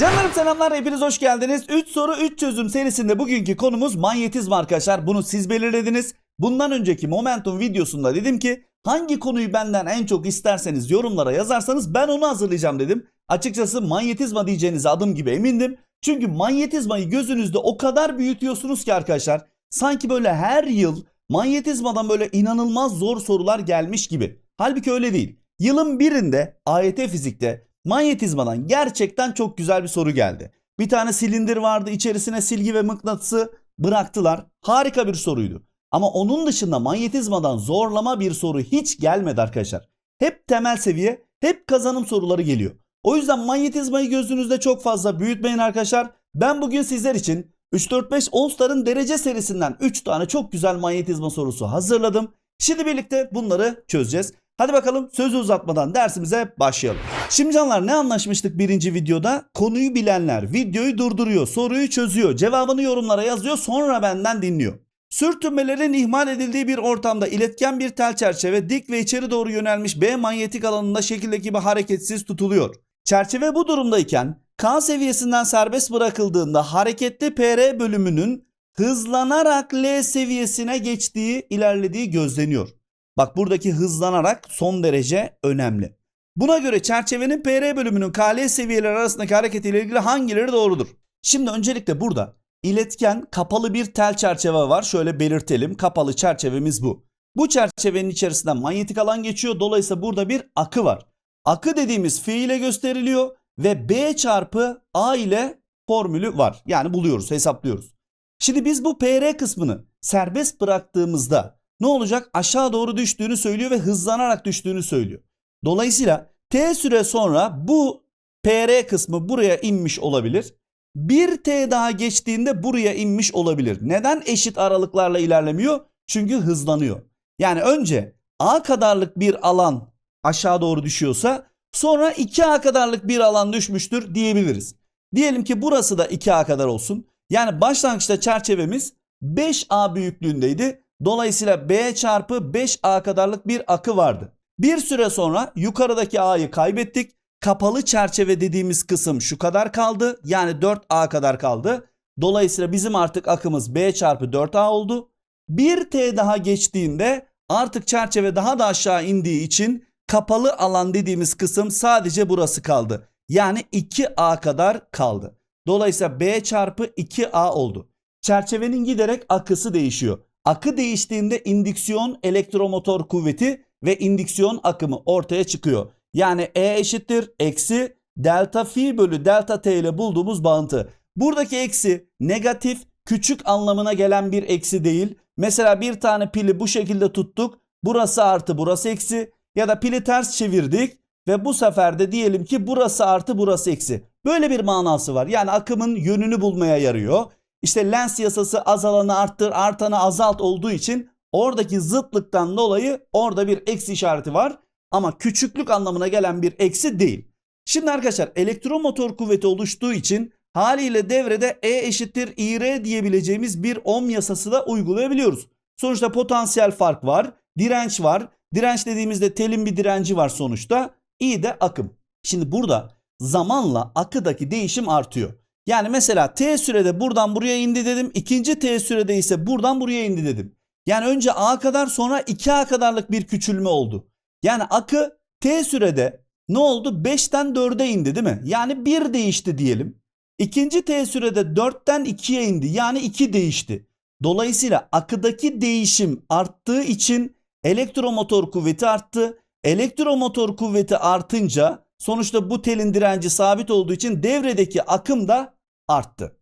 Canlarım selamlar hepiniz hoş geldiniz. 3 soru 3 çözüm serisinde bugünkü konumuz manyetizma arkadaşlar. Bunu siz belirlediniz. Bundan önceki Momentum videosunda dedim ki hangi konuyu benden en çok isterseniz yorumlara yazarsanız ben onu hazırlayacağım dedim. Açıkçası manyetizma diyeceğinize adım gibi emindim. Çünkü manyetizmayı gözünüzde o kadar büyütüyorsunuz ki arkadaşlar. Sanki böyle her yıl manyetizmadan böyle inanılmaz zor sorular gelmiş gibi. Halbuki öyle değil. Yılın birinde AYT fizikte manyetizmadan gerçekten çok güzel bir soru geldi. Bir tane silindir vardı içerisine silgi ve mıknatısı bıraktılar. Harika bir soruydu. Ama onun dışında manyetizmadan zorlama bir soru hiç gelmedi arkadaşlar. Hep temel seviye, hep kazanım soruları geliyor. O yüzden manyetizmayı gözünüzde çok fazla büyütmeyin arkadaşlar. Ben bugün sizler için 3-4-5 All-Star'ın derece serisinden 3 tane çok güzel manyetizma sorusu hazırladım. Şimdi birlikte bunları çözeceğiz. Hadi bakalım sözü uzatmadan dersimize başlayalım. Şimdi canlar ne anlaşmıştık birinci videoda? Konuyu bilenler videoyu durduruyor, soruyu çözüyor, cevabını yorumlara yazıyor sonra benden dinliyor. Sürtünmelerin ihmal edildiği bir ortamda iletken bir tel çerçeve dik ve içeri doğru yönelmiş B manyetik alanında şekildeki gibi hareketsiz tutuluyor. Çerçeve bu durumdayken K seviyesinden serbest bırakıldığında hareketli PR bölümünün hızlanarak L seviyesine geçtiği, ilerlediği gözleniyor. Bak buradaki hızlanarak son derece önemli. Buna göre çerçevenin PR bölümünün KL seviyeleri arasındaki hareketiyle ilgili hangileri doğrudur? Şimdi öncelikle burada iletken kapalı bir tel çerçeve var. Şöyle belirtelim. Kapalı çerçevemiz bu. Bu çerçevenin içerisinden manyetik alan geçiyor. Dolayısıyla burada bir akı var. Akı dediğimiz fiile gösteriliyor ve B çarpı A ile formülü var. Yani buluyoruz, hesaplıyoruz. Şimdi biz bu PR kısmını serbest bıraktığımızda ne olacak? Aşağı doğru düştüğünü söylüyor ve hızlanarak düştüğünü söylüyor. Dolayısıyla T süre sonra bu PR kısmı buraya inmiş olabilir. Bir T daha geçtiğinde buraya inmiş olabilir. Neden eşit aralıklarla ilerlemiyor? Çünkü hızlanıyor. Yani önce A kadarlık bir alan aşağı doğru düşüyorsa sonra 2A kadarlık bir alan düşmüştür diyebiliriz. Diyelim ki burası da 2A kadar olsun. Yani başlangıçta çerçevemiz 5A büyüklüğündeydi. Dolayısıyla B çarpı 5A kadarlık bir akı vardı. Bir süre sonra yukarıdaki A'yı kaybettik. Kapalı çerçeve dediğimiz kısım şu kadar kaldı. Yani 4A kadar kaldı. Dolayısıyla bizim artık akımız B çarpı 4A oldu. Bir T daha geçtiğinde artık çerçeve daha da aşağı indiği için kapalı alan dediğimiz kısım sadece burası kaldı. Yani 2A kadar kaldı. Dolayısıyla B çarpı 2A oldu. Çerçevenin giderek akısı değişiyor. Akı değiştiğinde indüksiyon elektromotor kuvveti ve indüksiyon akımı ortaya çıkıyor. Yani E eşittir eksi delta fi bölü delta t ile bulduğumuz bağıntı. Buradaki eksi negatif küçük anlamına gelen bir eksi değil. Mesela bir tane pili bu şekilde tuttuk. Burası artı burası eksi ya da pili ters çevirdik ve bu sefer de diyelim ki burası artı burası eksi. Böyle bir manası var. Yani akımın yönünü bulmaya yarıyor. İşte lens yasası azalanı arttır, artanı azalt olduğu için oradaki zıtlıktan dolayı orada bir eksi işareti var. Ama küçüklük anlamına gelen bir eksi değil. Şimdi arkadaşlar elektromotor kuvveti oluştuğu için haliyle devrede E eşittir IR diyebileceğimiz bir ohm yasası da uygulayabiliyoruz. Sonuçta potansiyel fark var, direnç var. Direnç dediğimizde telin bir direnci var sonuçta. I de akım. Şimdi burada zamanla akıdaki değişim artıyor. Yani mesela t sürede buradan buraya indi dedim. İkinci t sürede ise buradan buraya indi dedim. Yani önce a kadar sonra 2a kadarlık bir küçülme oldu. Yani akı t sürede ne oldu? 5'ten 4'e indi değil mi? Yani 1 değişti diyelim. İkinci t sürede 4'ten 2'ye indi. Yani 2 değişti. Dolayısıyla akıdaki değişim arttığı için elektromotor kuvveti arttı. Elektromotor kuvveti artınca sonuçta bu telin direnci sabit olduğu için devredeki akım da arttı.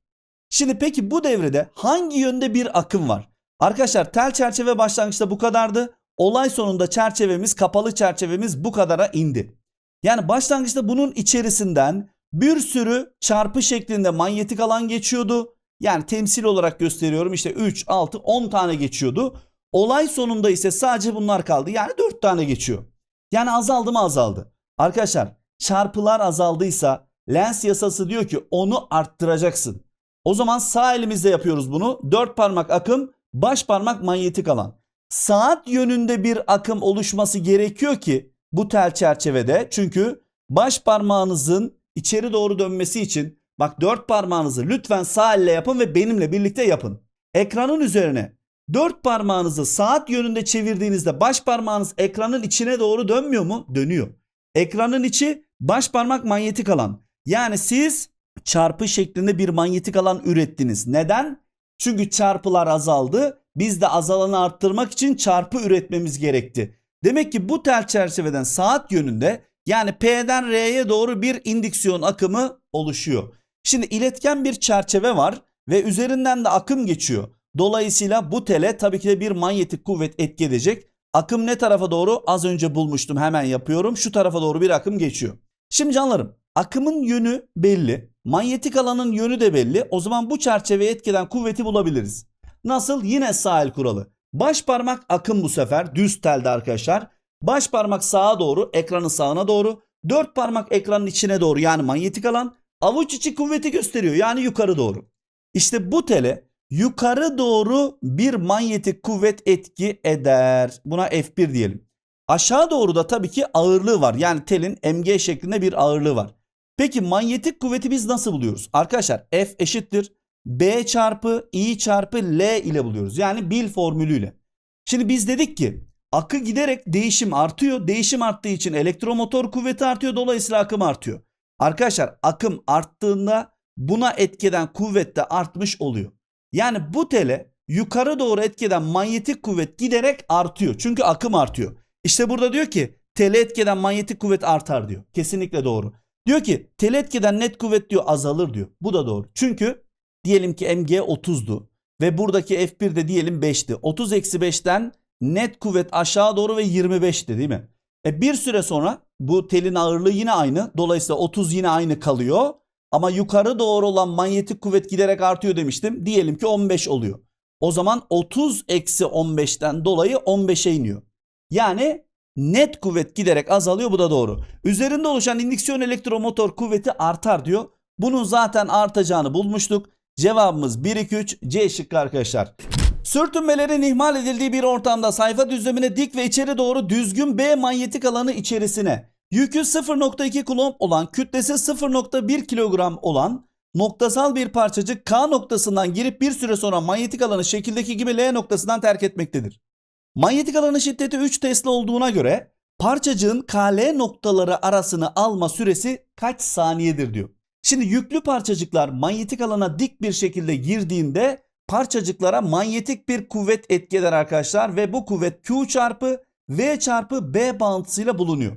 Şimdi peki bu devrede hangi yönde bir akım var? Arkadaşlar tel çerçeve başlangıçta bu kadardı. Olay sonunda çerçevemiz, kapalı çerçevemiz bu kadara indi. Yani başlangıçta bunun içerisinden bir sürü çarpı şeklinde manyetik alan geçiyordu. Yani temsil olarak gösteriyorum işte 3, 6, 10 tane geçiyordu. Olay sonunda ise sadece bunlar kaldı. Yani 4 tane geçiyor. Yani azaldı mı azaldı. Arkadaşlar çarpılar azaldıysa lens yasası diyor ki onu arttıracaksın. O zaman sağ elimizde yapıyoruz bunu. Dört parmak akım, baş parmak manyetik alan. Saat yönünde bir akım oluşması gerekiyor ki bu tel çerçevede. Çünkü baş parmağınızın içeri doğru dönmesi için Bak dört parmağınızı lütfen sağ elle yapın ve benimle birlikte yapın. Ekranın üzerine dört parmağınızı saat yönünde çevirdiğinizde baş parmağınız ekranın içine doğru dönmüyor mu? Dönüyor. Ekranın içi baş parmak manyetik alan. Yani siz çarpı şeklinde bir manyetik alan ürettiniz. Neden? Çünkü çarpılar azaldı. Biz de azalanı arttırmak için çarpı üretmemiz gerekti. Demek ki bu tel çerçeveden saat yönünde yani P'den R'ye doğru bir indüksiyon akımı oluşuyor. Şimdi iletken bir çerçeve var ve üzerinden de akım geçiyor. Dolayısıyla bu tele tabii ki de bir manyetik kuvvet etki edecek. Akım ne tarafa doğru? Az önce bulmuştum hemen yapıyorum. Şu tarafa doğru bir akım geçiyor. Şimdi canlarım akımın yönü belli. Manyetik alanın yönü de belli. O zaman bu çerçeveye etkeden kuvveti bulabiliriz. Nasıl? Yine sağ el kuralı. Baş parmak akım bu sefer düz telde arkadaşlar. Baş parmak sağa doğru, ekranın sağına doğru. Dört parmak ekranın içine doğru yani manyetik alan. Avuç içi kuvveti gösteriyor yani yukarı doğru. İşte bu tele yukarı doğru bir manyetik kuvvet etki eder. Buna F1 diyelim. Aşağı doğru da tabii ki ağırlığı var. Yani telin mg şeklinde bir ağırlığı var. Peki manyetik kuvveti biz nasıl buluyoruz? Arkadaşlar F eşittir B çarpı I çarpı L ile buluyoruz. Yani bil formülüyle. Şimdi biz dedik ki akı giderek değişim artıyor. Değişim arttığı için elektromotor kuvveti artıyor. Dolayısıyla akım artıyor. Arkadaşlar akım arttığında buna etkeden kuvvet de artmış oluyor. Yani bu tele yukarı doğru etkeden manyetik kuvvet giderek artıyor. Çünkü akım artıyor. İşte burada diyor ki tele etkeden manyetik kuvvet artar diyor. Kesinlikle doğru. Diyor ki tele etkeden net kuvvet diyor azalır diyor. Bu da doğru. Çünkü diyelim ki mg 30'du ve buradaki f1 de diyelim 5'ti. 30 eksi 5'ten net kuvvet aşağı doğru ve 25'ti değil mi? E bir süre sonra bu telin ağırlığı yine aynı. Dolayısıyla 30 yine aynı kalıyor. Ama yukarı doğru olan manyetik kuvvet giderek artıyor demiştim. Diyelim ki 15 oluyor. O zaman 30 eksi 15'ten dolayı 15'e iniyor. Yani net kuvvet giderek azalıyor bu da doğru. Üzerinde oluşan indüksiyon elektromotor kuvveti artar diyor. Bunun zaten artacağını bulmuştuk. Cevabımız 1 2 3 C şıkkı arkadaşlar. Sürtünmelerin ihmal edildiği bir ortamda sayfa düzlemine dik ve içeri doğru düzgün B manyetik alanı içerisine yükü 0.2 kulomb olan kütlesi 0.1 kilogram olan noktasal bir parçacık K noktasından girip bir süre sonra manyetik alanı şekildeki gibi L noktasından terk etmektedir. Manyetik alanın şiddeti 3 Tesla olduğuna göre parçacığın KL noktaları arasını alma süresi kaç saniyedir diyor. Şimdi yüklü parçacıklar manyetik alana dik bir şekilde girdiğinde parçacıklara manyetik bir kuvvet etki eder arkadaşlar ve bu kuvvet Q çarpı V çarpı B bağıntısıyla bulunuyor.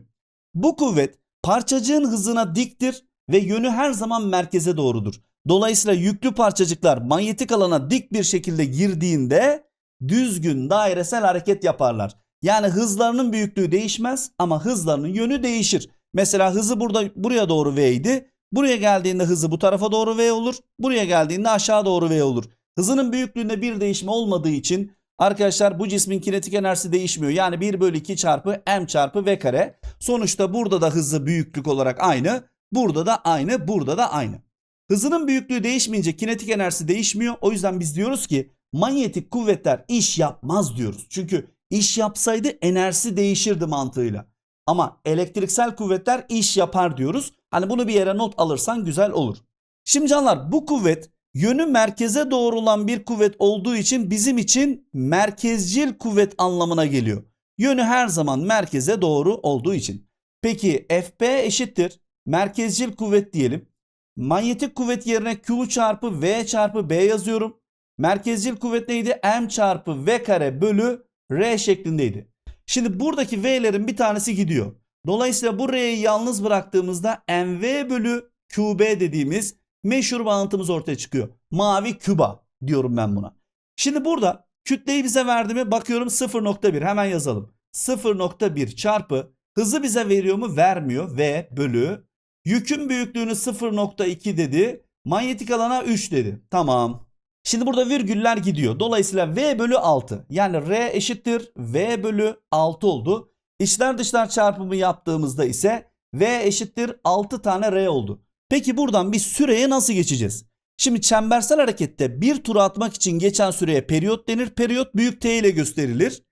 Bu kuvvet parçacığın hızına diktir ve yönü her zaman merkeze doğrudur. Dolayısıyla yüklü parçacıklar manyetik alana dik bir şekilde girdiğinde düzgün dairesel hareket yaparlar. Yani hızlarının büyüklüğü değişmez ama hızlarının yönü değişir. Mesela hızı burada buraya doğru V idi. Buraya geldiğinde hızı bu tarafa doğru V olur. Buraya geldiğinde aşağı doğru V olur. Hızının büyüklüğünde bir değişme olmadığı için arkadaşlar bu cismin kinetik enerjisi değişmiyor. Yani 1 bölü 2 çarpı m çarpı v kare. Sonuçta burada da hızı büyüklük olarak aynı. Burada da aynı. Burada da aynı. Hızının büyüklüğü değişmeyince kinetik enerjisi değişmiyor. O yüzden biz diyoruz ki manyetik kuvvetler iş yapmaz diyoruz. Çünkü iş yapsaydı enerjisi değişirdi mantığıyla. Ama elektriksel kuvvetler iş yapar diyoruz. Hani bunu bir yere not alırsan güzel olur. Şimdi canlar bu kuvvet yönü merkeze doğru olan bir kuvvet olduğu için bizim için merkezcil kuvvet anlamına geliyor. Yönü her zaman merkeze doğru olduğu için. Peki FP eşittir merkezcil kuvvet diyelim. Manyetik kuvvet yerine Q çarpı V çarpı B yazıyorum. Merkezcil kuvvet neydi? M çarpı V kare bölü R şeklindeydi. Şimdi buradaki V'lerin bir tanesi gidiyor. Dolayısıyla bu R'yi yalnız bıraktığımızda MV bölü QB dediğimiz meşhur bağıntımız ortaya çıkıyor. Mavi küba diyorum ben buna. Şimdi burada kütleyi bize verdi mi? Bakıyorum 0.1 hemen yazalım. 0.1 çarpı hızı bize veriyor mu? Vermiyor. V bölü yükün büyüklüğünü 0.2 dedi. Manyetik alana 3 dedi. Tamam. Şimdi burada virgüller gidiyor. Dolayısıyla V bölü 6 yani R eşittir V bölü 6 oldu. İçler dışlar çarpımı yaptığımızda ise V eşittir 6 tane R oldu. Peki buradan bir süreye nasıl geçeceğiz? Şimdi çembersel harekette bir tur atmak için geçen süreye periyot denir. Periyot büyük T ile gösterilir.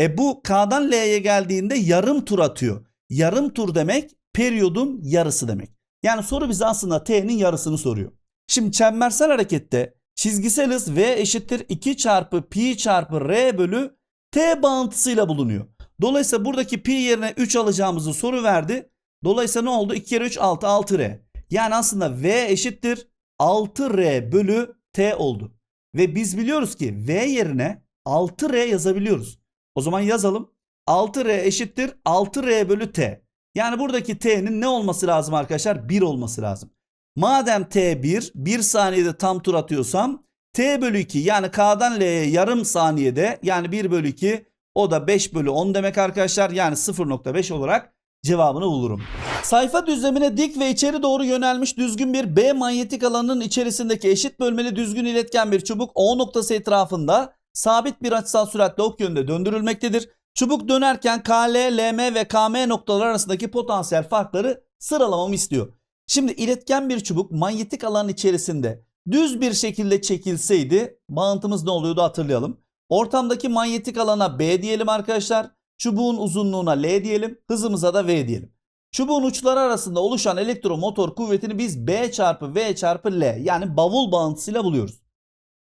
E bu K'dan L'ye geldiğinde yarım tur atıyor. Yarım tur demek periyodun yarısı demek. Yani soru bize aslında T'nin yarısını soruyor. Şimdi çembersel harekette çizgisel hız v eşittir 2 çarpı pi çarpı r bölü t bağıntısıyla bulunuyor. Dolayısıyla buradaki pi yerine 3 alacağımızı soru verdi. Dolayısıyla ne oldu? 2 kere 3 6 6r. Yani aslında v eşittir 6r bölü t oldu. Ve biz biliyoruz ki v yerine 6r yazabiliyoruz. O zaman yazalım. 6r eşittir 6r bölü t. Yani buradaki t'nin ne olması lazım arkadaşlar? 1 olması lazım. Madem t 1, 1 saniyede tam tur atıyorsam t bölü 2 yani k'dan l'ye yarım saniyede yani 1 bölü 2 o da 5 bölü 10 demek arkadaşlar. Yani 0.5 olarak cevabını bulurum. Sayfa düzlemine dik ve içeri doğru yönelmiş düzgün bir B manyetik alanının içerisindeki eşit bölmeli düzgün iletken bir çubuk O noktası etrafında sabit bir açısal süratle ok yönünde döndürülmektedir. Çubuk dönerken KL, LM ve KM noktalar arasındaki potansiyel farkları sıralamamı istiyor. Şimdi iletken bir çubuk manyetik alanın içerisinde düz bir şekilde çekilseydi bağıntımız ne oluyordu hatırlayalım. Ortamdaki manyetik alana B diyelim arkadaşlar. Çubuğun uzunluğuna L diyelim. Hızımıza da V diyelim. Çubuğun uçları arasında oluşan elektromotor kuvvetini biz B çarpı V çarpı L yani bavul bağıntısıyla buluyoruz.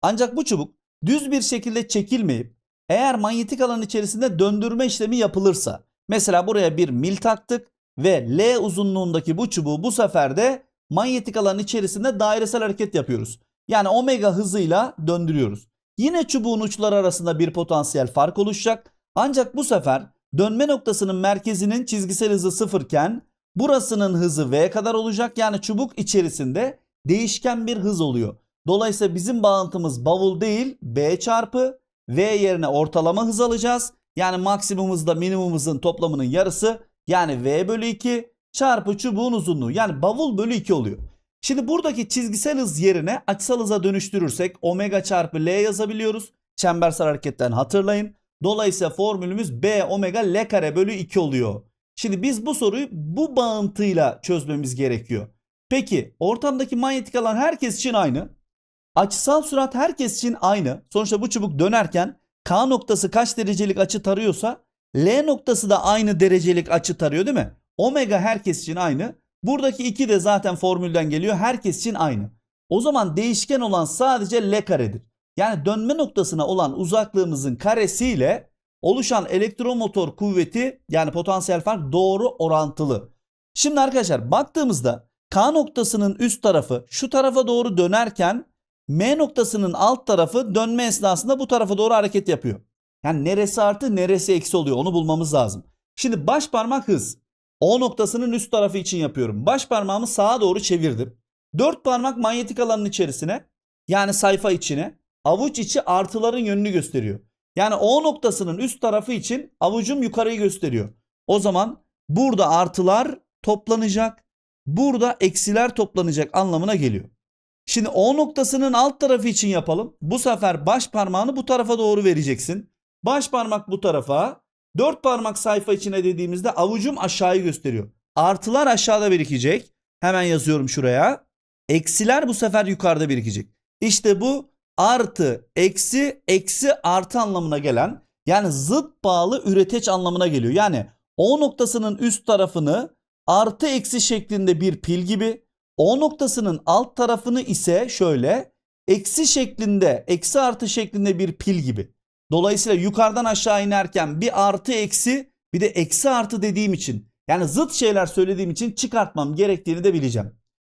Ancak bu çubuk düz bir şekilde çekilmeyip eğer manyetik alan içerisinde döndürme işlemi yapılırsa mesela buraya bir mil taktık ve L uzunluğundaki bu çubuğu bu sefer de manyetik alan içerisinde dairesel hareket yapıyoruz. Yani omega hızıyla döndürüyoruz. Yine çubuğun uçları arasında bir potansiyel fark oluşacak. Ancak bu sefer dönme noktasının merkezinin çizgisel hızı sıfırken burasının hızı v kadar olacak. Yani çubuk içerisinde değişken bir hız oluyor. Dolayısıyla bizim bağıntımız bavul değil b çarpı v yerine ortalama hız alacağız. Yani maksimum hızla minimum hızın toplamının yarısı yani v bölü 2 çarpı çubuğun uzunluğu yani bavul bölü 2 oluyor. Şimdi buradaki çizgisel hız yerine açısal hıza dönüştürürsek omega çarpı L yazabiliyoruz. Çembersel hareketten hatırlayın. Dolayısıyla formülümüz B omega L kare bölü 2 oluyor. Şimdi biz bu soruyu bu bağıntıyla çözmemiz gerekiyor. Peki ortamdaki manyetik alan herkes için aynı. Açısal sürat herkes için aynı. Sonuçta bu çubuk dönerken K noktası kaç derecelik açı tarıyorsa L noktası da aynı derecelik açı tarıyor değil mi? Omega herkes için aynı. Buradaki 2 de zaten formülden geliyor. Herkes için aynı. O zaman değişken olan sadece L karedir. Yani dönme noktasına olan uzaklığımızın karesiyle oluşan elektromotor kuvveti yani potansiyel fark doğru orantılı. Şimdi arkadaşlar baktığımızda K noktasının üst tarafı şu tarafa doğru dönerken M noktasının alt tarafı dönme esnasında bu tarafa doğru hareket yapıyor. Yani neresi artı neresi eksi oluyor onu bulmamız lazım. Şimdi baş parmak hız. O noktasının üst tarafı için yapıyorum. Baş parmağımı sağa doğru çevirdim. Dört parmak manyetik alanın içerisine yani sayfa içine avuç içi artıların yönünü gösteriyor. Yani O noktasının üst tarafı için avucum yukarıyı gösteriyor. O zaman burada artılar toplanacak. Burada eksiler toplanacak anlamına geliyor. Şimdi O noktasının alt tarafı için yapalım. Bu sefer baş parmağını bu tarafa doğru vereceksin. Baş parmak bu tarafa. Dört parmak sayfa içine dediğimizde avucum aşağıyı gösteriyor. Artılar aşağıda birikecek. Hemen yazıyorum şuraya. Eksiler bu sefer yukarıda birikecek. İşte bu artı, eksi, eksi, artı anlamına gelen yani zıt bağlı üreteç anlamına geliyor. Yani O noktasının üst tarafını artı eksi şeklinde bir pil gibi O noktasının alt tarafını ise şöyle eksi şeklinde eksi artı şeklinde bir pil gibi. Dolayısıyla yukarıdan aşağı inerken bir artı eksi bir de eksi artı dediğim için yani zıt şeyler söylediğim için çıkartmam gerektiğini de bileceğim.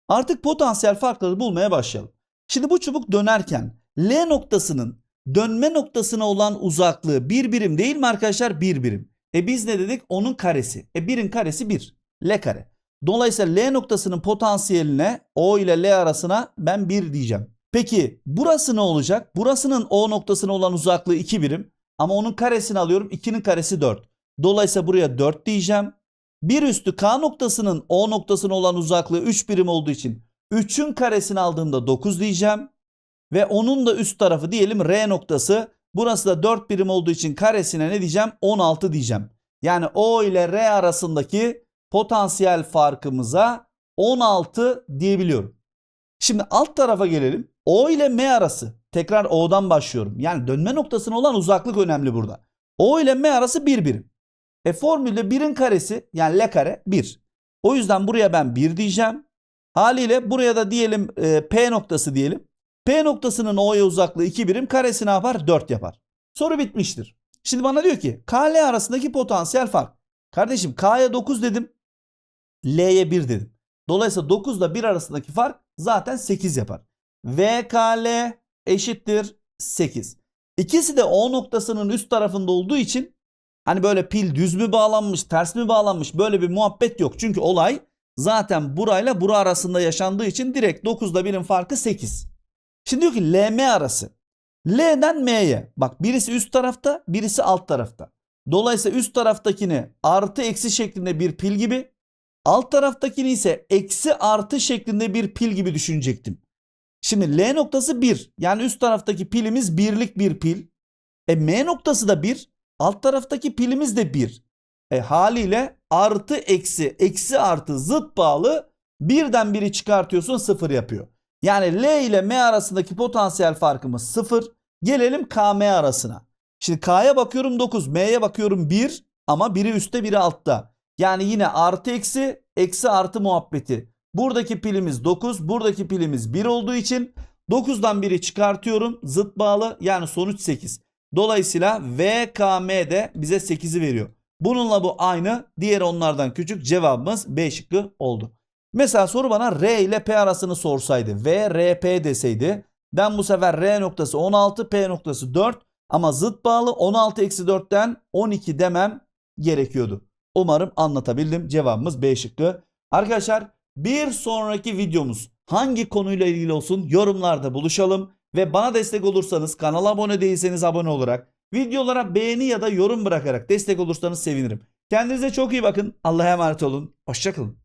Artık potansiyel farkları bulmaya başlayalım. Şimdi bu çubuk dönerken L noktasının dönme noktasına olan uzaklığı bir birim değil mi arkadaşlar? Bir birim. E biz ne dedik? Onun karesi. E birin karesi bir. L kare. Dolayısıyla L noktasının potansiyeline O ile L arasına ben 1 diyeceğim. Peki burası ne olacak? Burasının O noktasına olan uzaklığı 2 birim. Ama onun karesini alıyorum. 2'nin karesi 4. Dolayısıyla buraya 4 diyeceğim. Bir üstü K noktasının O noktasına olan uzaklığı 3 birim olduğu için 3'ün karesini aldığımda 9 diyeceğim. Ve onun da üst tarafı diyelim R noktası. Burası da 4 birim olduğu için karesine ne diyeceğim? 16 diyeceğim. Yani O ile R arasındaki potansiyel farkımıza 16 diyebiliyorum. Şimdi alt tarafa gelelim. O ile M arası. Tekrar O'dan başlıyorum. Yani dönme noktasına olan uzaklık önemli burada. O ile M arası 1 birim. E formülde 1'in karesi yani L kare 1. O yüzden buraya ben 1 diyeceğim. Haliyle buraya da diyelim e, P noktası diyelim. P noktasının O'ya uzaklığı 2 birim karesi ne yapar? 4 yapar. Soru bitmiştir. Şimdi bana diyor ki KL arasındaki potansiyel fark. Kardeşim K'ya 9 dedim. L'ye 1 dedim. Dolayısıyla 9 ile 1 arasındaki fark zaten 8 yapar. VKL eşittir 8. İkisi de O noktasının üst tarafında olduğu için hani böyle pil düz mü bağlanmış, ters mi bağlanmış böyle bir muhabbet yok. Çünkü olay zaten burayla bura arasında yaşandığı için direkt 9'da 1'in farkı 8. Şimdi diyor ki LM arası. L'den M'ye. Bak birisi üst tarafta, birisi alt tarafta. Dolayısıyla üst taraftakini artı eksi şeklinde bir pil gibi, alt taraftakini ise eksi artı şeklinde bir pil gibi düşünecektim. Şimdi L noktası 1. Yani üst taraftaki pilimiz birlik bir pil. E M noktası da 1. Alt taraftaki pilimiz de 1. E haliyle artı eksi eksi artı zıt bağlı birden biri çıkartıyorsun sıfır yapıyor. Yani L ile M arasındaki potansiyel farkımız 0. Gelelim KM arasına. Şimdi K'ya bakıyorum 9, M'ye bakıyorum 1 ama biri üstte biri altta. Yani yine artı eksi eksi artı muhabbeti. Buradaki pilimiz 9, buradaki pilimiz 1 olduğu için 9'dan biri çıkartıyorum. Zıt bağlı yani sonuç 8. Dolayısıyla VKM de bize 8'i veriyor. Bununla bu aynı. Diğer onlardan küçük cevabımız B şıkkı oldu. Mesela soru bana R ile P arasını sorsaydı ve RP deseydi ben bu sefer R noktası 16 P noktası 4 ama zıt bağlı 16 eksi 4'ten 12 demem gerekiyordu. Umarım anlatabildim. Cevabımız B şıkkı. Arkadaşlar bir sonraki videomuz hangi konuyla ilgili olsun yorumlarda buluşalım. Ve bana destek olursanız kanala abone değilseniz abone olarak videolara beğeni ya da yorum bırakarak destek olursanız sevinirim. Kendinize çok iyi bakın. Allah'a emanet olun. Hoşçakalın.